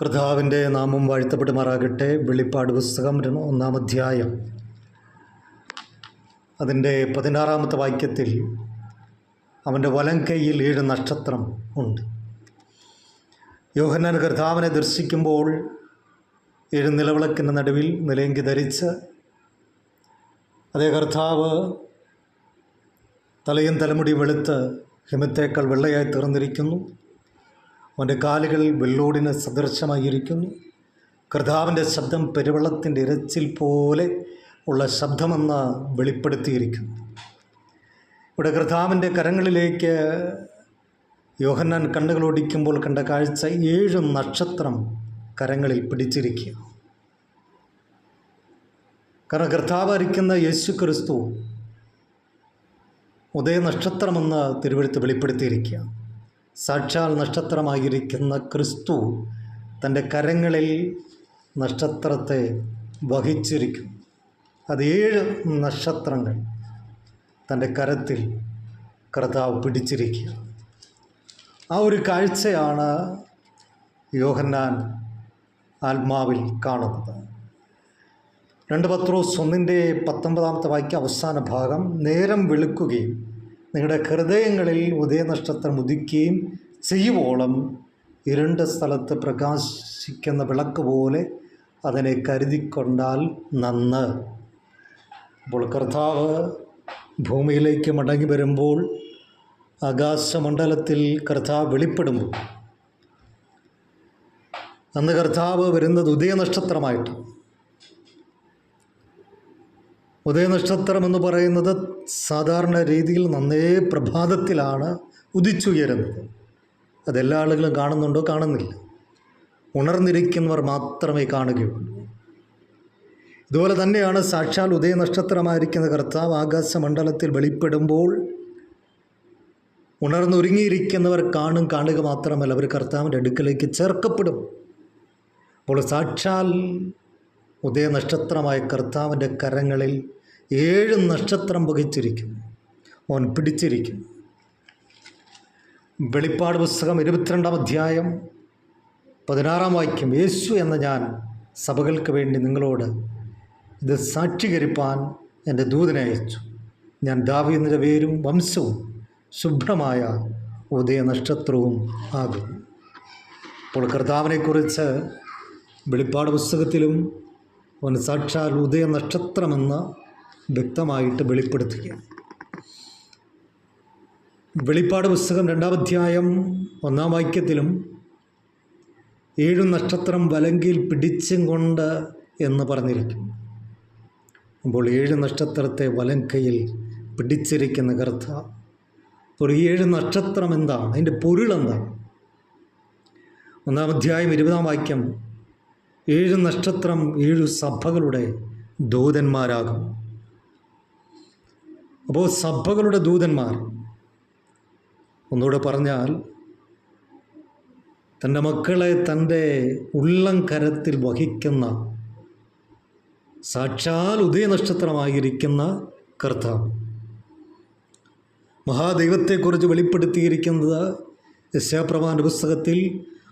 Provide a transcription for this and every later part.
കർത്താവിന്റെ നാമം വാഴ്ത്തപ്പെടുമാറാകട്ടെ. വെളിപ്പാട് പുസ്തകം ഒന്നാം അധ്യായം. അതിന്റെ പതിനാറാമത്തെ വാക്യത്തിൽ അവന്റെ വലം കൈയിൽ ഏഴ് നക്ഷത്രം ഉണ്ട്. യോഹന്നാൻ കർത്താവിനെ ദർശിക്കുമ്പോൾ ഏഴ് നിലവിളക്കിന്റെ നടുവിൽ നിലയെങ്കി ധരിച്ച് അതേ കർത്താവ് തലയും തലമുടി വെളുത്ത് ഹിമത്തേക്കാൾ വെള്ളയായി തീർന്നിരിക്കുന്നു. അവന്റെ കാലുകളിൽ വെള്ളോടിന് സദൃശമായിരിക്കുന്നു. കർത്താവിന്റെ ശബ്ദം പെരുവെള്ളത്തിന്റെ ഇരച്ചിൽ പോലെ ഉള്ള ശബ്ദമെന്ന് വെളിപ്പെടുത്തിയിരിക്കുന്നു. ഇവിടെ കർത്താവിന്റെ കരങ്ങളിലേക്ക് യോഹന്നാൻ കണ്ണുകളോടിക്കുമ്പോൾ കണ്ട കാഴ്ച ഏഴ് നക്ഷത്രം കരങ്ങളിൽ പിടിച്ചിരിക്കുക. കാരണം കർത്താവ് അരിക്കുന്ന യേശു ക്രിസ്തു ഉദയനക്ഷത്രമെന്ന് തിരുവഴുത്ത് വെളിപ്പെടുത്തിയിരിക്കുക. സാക്ഷാൽ നക്ഷത്രമായിരിക്കുന്ന ക്രിസ്തു തന്റെ കരങ്ങളിൽ നക്ഷത്രത്തെ വഹിച്ചിരിക്കും അത് ഏഴ് നക്ഷത്രങ്ങൾ തന്റെ കരത്തിൽ കർത്താവ് പിടിച്ചിരിക്കുക ആ ഒരു കാഴ്ചയാണ് യോഹന്നാൻ ആത്മാവിൽ കാണുന്നത്. രണ്ട് പത്രോസ് ഒന്നിന്റെ പത്തൊമ്പതാമത്തെ വാക്യ അവസാന ഭാഗം നേരം വെളുക്കുകയും നിങ്ങളുടെ ഹൃദയങ്ങളിൽ ഉദയനക്ഷത്രം ഉദിക്കുകയും ചെയ്യുവോളം ഇരുണ്ട സ്ഥലത്ത് പ്രകാശിക്കുന്ന വിളക്ക് പോലെ അതിനെ കരുതിക്കൊണ്ടാൽ നന്ന്. അപ്പോൾ കർത്താവ് ഭൂമിയിലേക്ക് മടങ്ങി വരുമ്പോൾ ആകാശമണ്ഡലത്തിൽ കർത്താവ് വെളിപ്പെടുമ്പോൾ അന്ന് കർത്താവ് വരുന്നത് ഉദയനക്ഷത്രമായിട്ട്. ഉദയനക്ഷത്രം എന്ന് പറയുന്നത് സാധാരണ രീതിയിൽ നന്നേ പ്രഭാതത്തിലാണ് ഉദിച്ചുയരുന്നത്. അതെല്ലാ ആളുകളും കാണുന്നുണ്ടോ? കാണുന്നില്ല. ഉണർന്നിരിക്കുന്നവർ മാത്രമേ കാണുകയുള്ളൂ. ഇതുപോലെ തന്നെയാണ് സാക്ഷാൽ ഉദയനക്ഷത്രമായിരിക്കുന്ന കർത്താവ് ആകാശമണ്ഡലത്തിൽ വെളിപ്പെടുമ്പോൾ ഉണർന്നൊരുങ്ങിയിരിക്കുന്നവർ കാണും കാണുക മാത്രമല്ല അവർ കർത്താവിന്റെ അടുക്കലേക്ക് ചേർക്കപ്പെടും. അപ്പോൾ സാക്ഷാൽ ഉദയനക്ഷത്രമായ കർത്താവിന്റെ കരങ്ങളിൽ ഏഴ് നക്ഷത്രം വഹിച്ചിരിക്കും. അവൻ പിടിച്ചിരിക്കും. വെളിപ്പാട് പുസ്തകം ഇരുപത്തിരണ്ടാം അധ്യായം പതിനാറാം വാക്യം യേശു എന്ന ഞാൻ സഭകൾക്ക് വേണ്ടി നിങ്ങളോട് ഇത് സാക്ഷീകരിപ്പാൻ എന്റെ ദൂതനെ അയച്ചു. ഞാൻ ദാവീന്ദ്രന്റെ പേരും വംശവും ശുഭ്രമായ ഉദയനക്ഷത്രവും ആകും അപ്പോൾ കർത്താവിനെക്കുറിച്ച് വെളിപ്പാട് പുസ്തകത്തിലും അവൻ സാക്ഷാൽ ഉദയ നക്ഷത്രമെന്ന് വ്യക്തമായിട്ട് വെളിപ്പെടുത്തുക. വെളിപ്പാട് പുസ്തകം രണ്ടാം അധ്യായം ഒന്നാം വാക്യത്തിലും ഏഴു നക്ഷത്രം വലങ്കിൽ പിടിച്ചും കൊണ്ട് എന്ന് പറഞ്ഞിരിക്കും അപ്പോൾ ഏഴ് നക്ഷത്രത്തെ വലങ്കയിൽ പിടിച്ചിരിക്കുന്ന കർത്ത ഒരു ഏഴ് നക്ഷത്രം എന്താണ്? അതിന്റെ പൊരുൾ എന്താണ്? ഒന്നാം അധ്യായം ഇരുപതാം വാക്യം ഏഴ് നക്ഷത്രം ഏഴു സഭകളുടെ ദൂതന്മാരാകും അപ്പോൾ സഭകളുടെ ദൂതന്മാർ ഒന്നുകൂടെ പറഞ്ഞാൽ തന്റെ മക്കളെ തന്റെ ഉള്ളം കരത്തിൽ വഹിക്കുന്ന സാക്ഷാൽ ഉദയനക്ഷത്രമായിരിക്കുന്ന കർത്താവ്. മഹാദൈവത്തെക്കുറിച്ച് വെളിപ്പെടുത്തിയിരിക്കുന്നത് യശാപ്രഭാന്റെ പുസ്തകത്തിൽ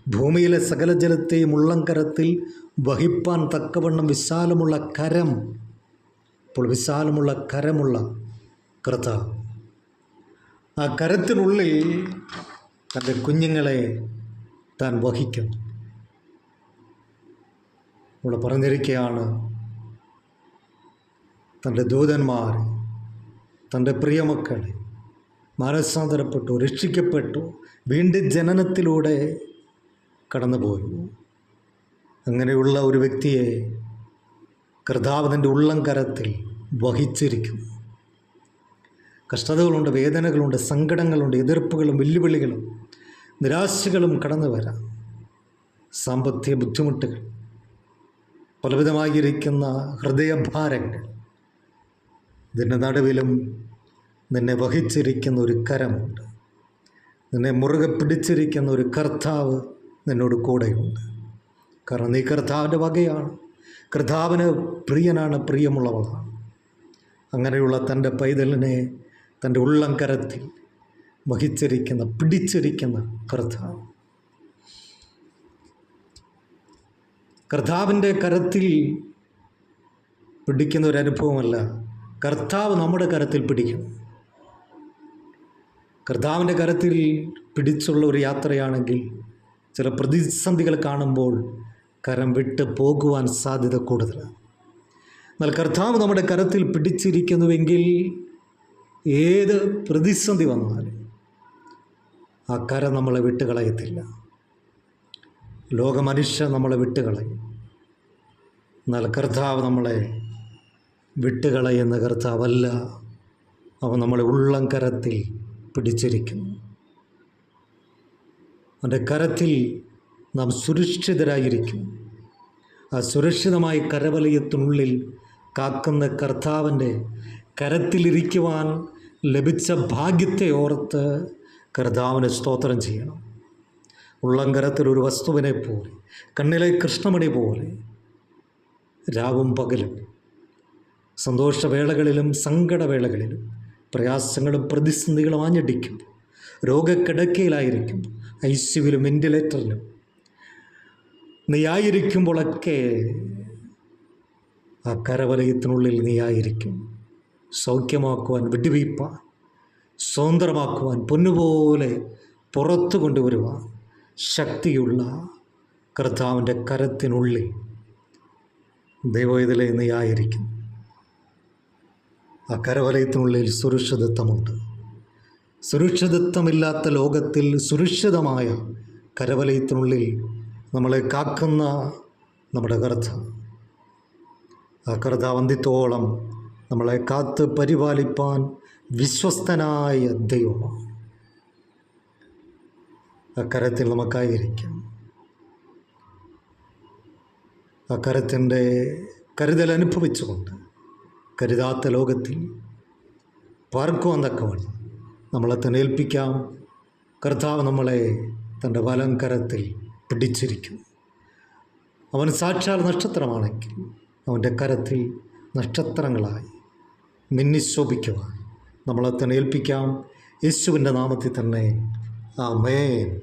ഭൂമിയിലെ സകല ജലത്തെയും ഉള്ളംകരത്തിൽ വഹിപ്പാൻ തക്കവണ്ണം വിശാലമുള്ള കരം ഇപ്പോൾ വിശാലമുള്ള കരമുള്ള കർത്താവ്. ആ കരത്തിനുള്ളിൽ തന്റെ കുഞ്ഞുങ്ങളെ താൻ വഹിക്കും. ഇവിടെ പറഞ്ഞിരിക്കുകയാണ് തന്റെ ദൂതന്മാർ തന്റെ പ്രിയമക്കളെ മാനസാന്തരപ്പെട്ടു രക്ഷിക്കപ്പെട്ടു വീണ്ടും ജനനത്തിലൂടെ കടന്നുപോയി. അങ്ങനെയുള്ള ഒരു വ്യക്തിയെ കർത്താവ് തന്റെ ഉള്ളം കരത്തിൽ വഹിച്ചിരിക്കുന്നു. കഷ്ടതകളുണ്ട് വേദനകളുണ്ട് സങ്കടങ്ങളുണ്ട് എതിർപ്പുകളും വെല്ലുവിളികളും നിരാശകളും കടന്നു വരാം. സാമ്പത്തിക ബുദ്ധിമുട്ടുകൾ പലവിധമായിരിക്കുന്ന ഹൃദയഭാരങ്ങൾ ഇതിന്റെ നടുവിലും നിന്നെ വഹിച്ചിരിക്കുന്ന ഒരു കരമുണ്ട്. നിന്നെ മുറുകെ പിടിച്ചിരിക്കുന്ന ഒരു കർത്താവ് നിന്നോട് കൂടെയുണ്ട്. കാരണം നീ കർത്താവിന്റെ വകയാണ്. കർത്താവിന് പ്രിയനാണ് പ്രിയമുള്ളവളാണ്. അങ്ങനെയുള്ള തന്റെ പൈതലിനെ തന്റെ ഉള്ളം കരത്തിൽ വഹിച്ചിരിക്കുന്ന പിടിച്ചിരിക്കുന്ന കർത്താവ്. കർത്താവിന്റെ കരത്തിൽ പിടിക്കുന്ന ഒരു അനുഭവമല്ല. കർത്താവ് നമ്മുടെ കരത്തിൽ പിടിക്കണം കർത്താവിന്റെ കരത്തിൽ പിടിച്ചുള്ള ഒരു യാത്രയാണെങ്കിൽ ചില പ്രതിസന്ധികൾ കാണുമ്പോൾ കരം വിട്ട് പോകുവാൻ സാധ്യത കൂടുതലാണ്. എന്നാൽ കർത്താവ് നമ്മുടെ കരത്തിൽ പിടിച്ചിരിക്കുന്നുവെങ്കിൽ ഏത് പ്രതിസന്ധി വന്നാലും ആ കര നമ്മളെ വിട്ടുകളയത്തില്ല. ലോകമനുഷ്യ നമ്മളെ വിട്ടുകളയും. എന്നാൽ കർത്താവ് നമ്മളെ വിട്ടുകളയുന്ന കർത്താവല്ല. അവൻ നമ്മളെ ഉള്ളം കരത്തിൽ പിടിച്ചിരിക്കുന്നു. അവന്റെ കരത്തിൽ നാം സുരക്ഷിതരായിരിക്കും ആ സുരക്ഷിതമായി കരവലയത്തിനുള്ളിൽ കാക്കുന്ന കർത്താവിന്റെ കരത്തിലിരിക്കുവാൻ ലഭിച്ച ഭാഗ്യത്തെ ഓർത്ത് കർത്താവിന് സ്തോത്രം ചെയ്യണം. ഉള്ളങ്കരത്തിൽ ഒരു വസ്തുവിനെ പോലെ കണ്ണിലെ കൃഷ്ണമണി പോലെ രാവും പകലും സന്തോഷവേളകളിലും സങ്കടവേളകളിലും പ്രയാസങ്ങളും പ്രതിസന്ധികളും ആഞ്ഞടിക്കുമ്പോൾ രോഗക്കിടക്കയിലായിരിക്കും ഐ സിയുവിലും വെന്റിലേറ്ററിലും നീയായിരിക്കുമ്പോഴൊക്കെ ആ കരവലയത്തിനുള്ളിൽ നീയായിരിക്കും. സൗഖ്യമാക്കുവാൻ വിടുവിപ്പാൻ സ്വതന്ത്രമാക്കുവാൻ പൊന്നുപോലെ പുറത്തു കൊണ്ടുവരുവാൻ ശക്തിയുള്ള കർത്താവിന്റെ കരത്തിനുള്ളിൽ ദൈവത്തിലെ നീയായിരിക്കുന്നു. ആ കരവലയത്തിനുള്ളിൽ സുരക്ഷിതത്വമുണ്ട്. സുരക്ഷിതത്വമില്ലാത്ത ലോകത്തിൽ സുരക്ഷിതമായ കരവലയത്തിനുള്ളിൽ നമ്മളെ കാക്കുന്ന നമ്മുടെ കർത്താവ്. ആ കർത്താവ് അന്ത്യത്തോളം നമ്മളെ കാത്ത് പരിപാലിപ്പാൻ വിശ്വസ്തനായ ദൈവമാണ് അക്കരത്തിൽ നമുക്കായിരിക്കാം. അക്കരത്തിന്റെ കരുതൽ അനുഭവിച്ചുകൊണ്ട് കരുതാത്ത ലോകത്തിൽ പാർക്കുവാൻ തക്കവണ്ണം നമ്മളെ തന്നെ ഏൽപ്പിക്കാം. കർത്താവ് നമ്മളെ തന്റെ വലം കരത്തിൽ അവൻ സാക്ഷാൽ നക്ഷത്രമാണെങ്കിൽ അവന്റെ കരത്തിൽ നക്ഷത്രങ്ങളായി മിന്നിശോഭിക്കുവാൻ നമ്മളെ തന്നെ ഏൽപ്പിക്കാം. യേശുവിന്റെ നാമത്തിൽ തന്നെ. ആ മേൻ